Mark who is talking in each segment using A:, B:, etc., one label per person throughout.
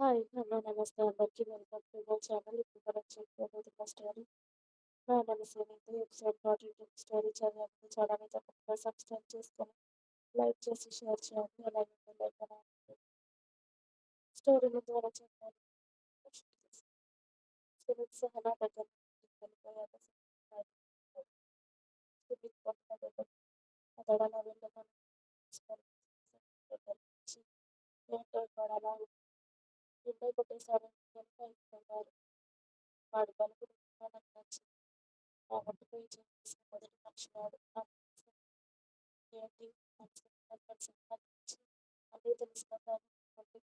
A: Hi. Hello. నమస్తే అందరికీ. Welcome to my channel. ఇప్పుడు మనం చెప్పుకోబోతున్న స్టోరీ 'నా మనసు నీదే' ఎపిసోడ్ 42 స్టోరీ చదివే ముందు ఛానల్‌ని తప్పకుండా సబ్స్క్రైబ్ చేసుకొని, లైక్ చేసి, షేర్ చేయండి. అలాగే బెల్ ఐకాన్ ఆన్ చేయండి. స్టోరీ ముందు మనం చెప్పాలి. సుమిత్ సహనా దగ్గర నుండి వెళ్ళిపోయాక సుమిత్ బయటకు సుమిత్ కొట్టిన దగ్గర అతడు అలా వెళ్ళగానే తీసుకొని దగ్గర నుంచి ఏంటో వాడు అలా గుండె కొట్టేశారు వాడు పైకి నాకు నచ్చింది. చేసిన మొదటి మనిషి వాడు. ఏంటి మనసుకి సంబంధించి అన్నీ తెలుసు కదా అని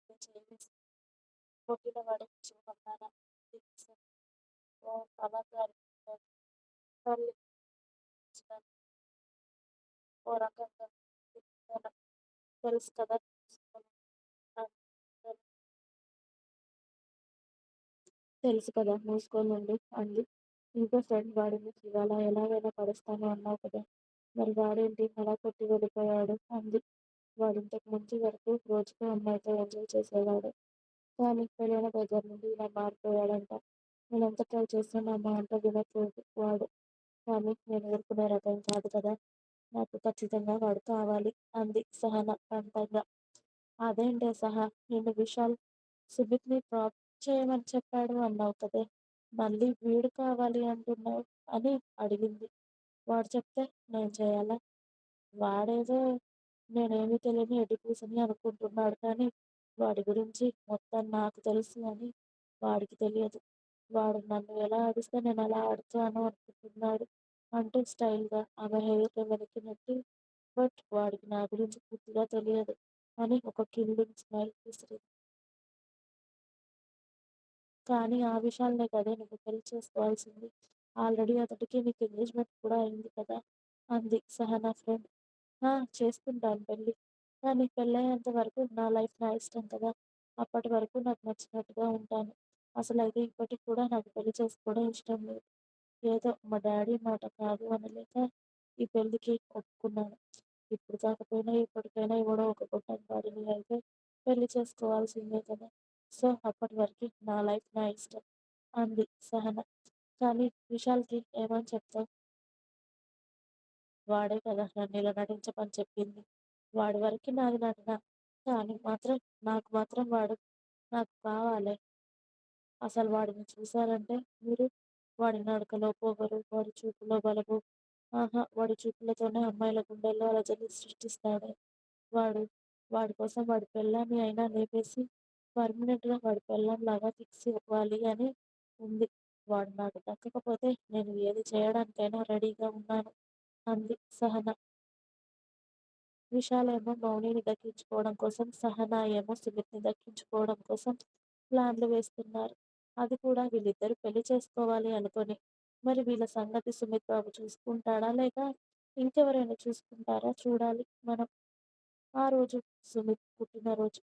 A: ఓ అలాగే తల్లి ఓ రకంగా తెలుసు కదా తెలుసు కదా మూసుకోనుండు అంది. ఇంకో ఫ్రెండ్ వాడిని ఇవాళ ఎలాగైనా పడేస్తాను అన్నావు కదా! మరి వాడేంటి అలా కొట్టి వెళ్ళిపోయాడు అంది. వాడింతకు ముందు వరకు రోజుకు అమ్మాయితో ఎంజాయ్ చేసేవాడు. కానీ పెళ్ళైన దగ్గర నుండి ఇలా మారిపోయాడంట. నేనెంత ట్రై చేసినా నా మాట వినట్లేదు వాడు. కానీ నేను ఊరుకునే రకం కాదు కదా! నాకు ఖచ్చితంగా వాడు కావాలి అంది సహన పంతంగా. అదేంటే సహా నిన్ను విశాల్ సుమిత్ని ప్రాప్ చేయమని చెప్పాడు అన్నావు కదే! మళ్ళీ వీడు కావాలి అంటున్నావు అని అడిగింది. వాడు చెప్తే నేను చేయాలా? వాడేదో నేనేమీ తెలియని ఎడ్డిపూసని అనుకుంటున్నాడు కానీ వాడి గురించి మొత్తం నాకు తెలుసు అని వాడికి తెలియదు. వాడు నన్ను ఎలా ఆడిస్తే నేను అలా ఆడుతాను అనుకుంటున్నాడు అంటూ స్టైల్‌గా ఆమె హెయిర్‌ని వెనక్కి నెట్టి బట్ వాడికి నా గురించి పూర్తిగా తెలియదు అని ఒక కిల్లింగ్ స్మైల్ విసిరింది. కానీ ఆ విషయాలనే కదే నువ్వు పెళ్ళి చేసుకోవాల్సింది. ఆల్రెడీ అతడికి నీకు ఎంగేజ్‌మెంట్ కూడా అయింది కదా! అంది సహనా ఫ్రెండ్. ఆ! చేసుకుంటాను పెళ్ళి. కానీ పెళ్ళయ్యేంత వరకు నా లైఫ్ నా ఇష్టం కదా! అప్పటి వరకు నాకు నచ్చినట్టుగా ఉంటాను. అసలు అయితే ఇప్పటికి కూడా నాకు పెళ్ళి చేసుకోవడం ఇష్టం లేదు. ఏదో మా డాడీ మాట కాదు అనలేక ఈ పెళ్ళికి ఒప్పుకున్నాను. ఇప్పుడు కాకపోయినా ఇప్పటికైనా ఎవడో ఒక గొప్ప వాడిని అయితే పెళ్ళి చేసుకోవాల్సిందే కదా! సో అప్పటి వరకు నా లైఫ్ నా ఇష్టం అంది సహన. కానీ విశాల్‌కి ఏమని చెప్తావు వాడే కదా నన్నిలా నటించమని చెప్పింది. వాడి వరకి నాది నటన. కానీ మాత్రం నాకు మాత్రం వాడు నాకు కావాలే. అసలు వాడిని చూసారంటే మీరు వాడి నడకలో పొగరు, వాడి చూపులో బలపు ఆహా! వాడి చూపులతోనే అమ్మాయిల గుండెల్లో అలజడి సృష్టిస్తాడే వాడు. వాడి కోసం వాడి పెళ్ళాన్ని అయినా లేపేసి పర్మనెంట్‌గా వాడి పెళ్ళాంలాగా ఫిక్స్ ఇవ్వాలి అని ఉంది. వాడు నాకు దక్కకపోతే నేను ఏది చేయడానికైనా రెడీగా ఉన్నాను అంది సహన. విశాలేమో మౌనిని దక్కించుకోవడం కోసం, సహన ఏమో సుమిత్‌ని దక్కించుకోవడం కోసం ప్లాన్లు వేస్తున్నారు. అది కూడా వీళ్ళిద్దరూ పెళ్ళి చేసుకోవాలి అనుకుని. మరి వీళ్ళ సంగతి సుమిత్ బాబు చూసుకుంటాడా లేక ఇంకెవరైనా చూసుకుంటారా చూడాలి మనం. ఆ రోజు సుమిత్ పుట్టినరోజు.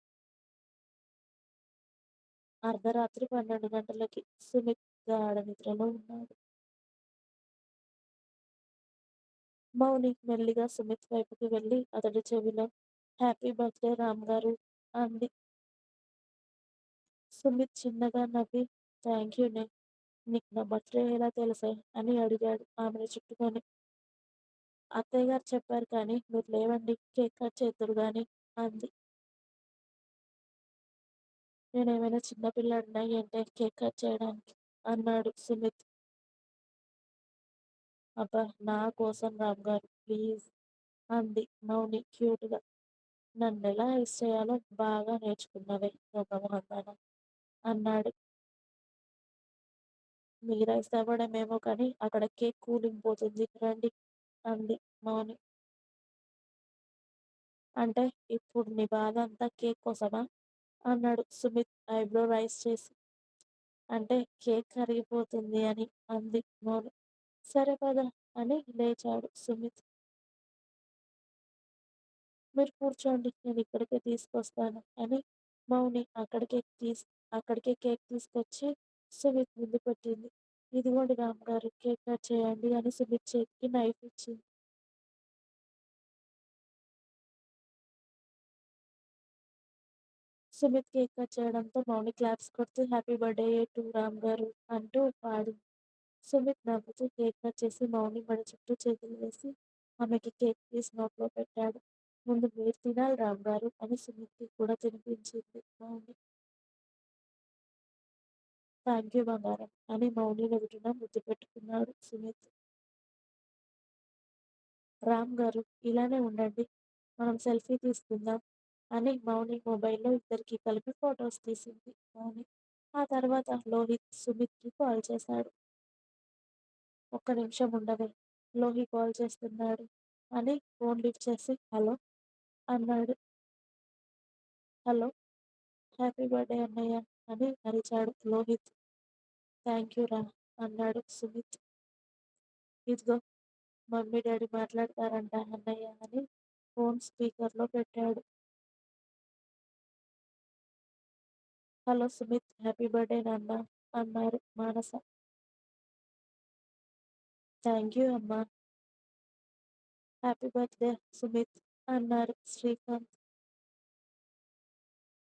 A: అర్ధరాత్రి పన్నెండు గంటలకి సుమిత్ గాఢ నిద్రలో ఉన్నాడు. మౌని మెల్లిగా సుమిత్ వైపుకి వెళ్ళి అతడి చెవిలో హ్యాపీ బర్త్‌డే రామ్‌గారు అంది. సుమిత్ చిన్నగా నవ్వి థ్యాంక్ థాంక్యూనే. నీకు నా బర్త్‌డే ఎలా తెలుసా అని అడిగాడు ఆమెను చుట్టుకొని. అత్తయ్య గారు చెప్పారు కానీ మీరు లేవండి కేక్ కట్ చేద్దురు కానీ అంది. నేనేమైనా ఏమైనా పిల్లాడినా ఏంటే కేక్ కట్ చేయడానికి? అన్నాడు సుమిత్. అబ్బా! నా కోసం రామ్ గారు ప్లీజ్ అంది మౌని క్యూట్‌గా. ఎలా ఐస్ చేయాలో బాగా నేర్చుకున్నావే దొంగ అన్నాడు. మీరు ఐస్ అవ్వడమేమో కానీ అక్కడ కేక్ కూలింగ్ పోతుంది రండి అంది మౌని. అంటే ఇప్పుడు నీ బాధ అంతా కేక్ కోసమా? అన్నాడు సుమిత్ ఐబ్రో రైస్ చేసి. అంటే కేక్ కరిగిపోతుంది అని అంది మౌని. సరే పద అని లేచాడు సుమిత్. మీరు కూర్చోండి నేను ఇక్కడికే తీసుకొస్తాను అని మౌని అక్కడికే తీసు అక్కడికే కేక్ తీసుకొచ్చి సుమిత్ ముందు పెట్టింది. ఇదిగోండి రామ్‌గారు కేక్ కట్ చేయండి అని సుమిత్ చేతికి నైఫ్ ఇచ్చింది. సుమిత్ కేక్ కట్ చేయడంతో మౌని క్లాప్స్ కొడుతూ హ్యాపీ బర్త్డే టు రామ్ గారు అంటూ పాడింది. సుమిత్ నవ్వుతూ కేక్ కట్ చేసి మౌని మన చుట్టూ చేతులు వేసి ఆమెకి కేక్ పీస్ నోట్లో పెట్టాడు. ముందు మీరు తినాలి రామ్ గారు అని సుమిత్కి కూడా తినిపించింది మౌని. థ్యాంక్ యూ బంగారం అని మౌని నుదుటిన ముద్దు పెట్టుకున్నాడు సుమిత్. రామ్ గారు ఇలానే ఉండండి. మనం సెల్ఫీ తీసుకుందాం అని మౌని మొబైల్లో ఇద్దరికీ కలిపి ఫొటోస్ తీసింది మౌని. ఆ తర్వాత లోహిత్ సుమిత్కి కాల్ చేశాడు. ఒక్క నిమిషం ఉండవే లోహి కాల్ చేస్తున్నాడు అని ఫోన్ లిఫ్ట్ చేసి హలో అన్నాడు. హలో హ్యాపీ బర్త్డే అన్నయ్య అని అరిచాడు లోహిత్. థాంక్యూ రా అన్నాడు సుమిత్. ఇదిగో మమ్మీ డాడీ మాట్లాడతారంట అన్నయ్య అని ఫోన్ స్పీకర్లో పెట్టాడు. హలో సుమిత్ హ్యాపీ బర్త్డే నాన్న అన్నారు మానస. థ్యాంక్ యూ అమ్మా. హ్యాపీ బర్త్డే సుమిత్ అన్నారు శ్రీకాంత్.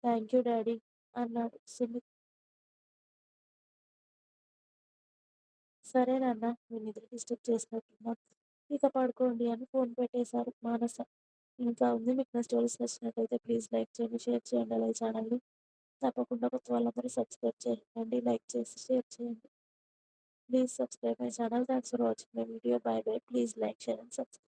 A: థ్యాంక్ యూ డాడీ అన్నాడు సుమిత్. సరే నాన్న మీ నిద్ర డిస్టర్బ్ చేసినట్టున్నాం. ఇక పడుకోండి అని ఫోన్ పెట్టేశారు మానస. ఇంకా ఉంది మీకు నా స్టోరీస్ నచ్చినట్లయితే ప్లీజ్ లైక్ చేయండి, షేర్ చేయండి అలాగే ఛానల్ని తప్పకుండా కొత్త వాళ్ళందరూ సబ్స్క్రైబ్ చేయండి, లైక్ చేసి షేర్ చేయండి. Please subscribe my channel. Thanks for watching my video. Bye bye. Please like, share and subscribe.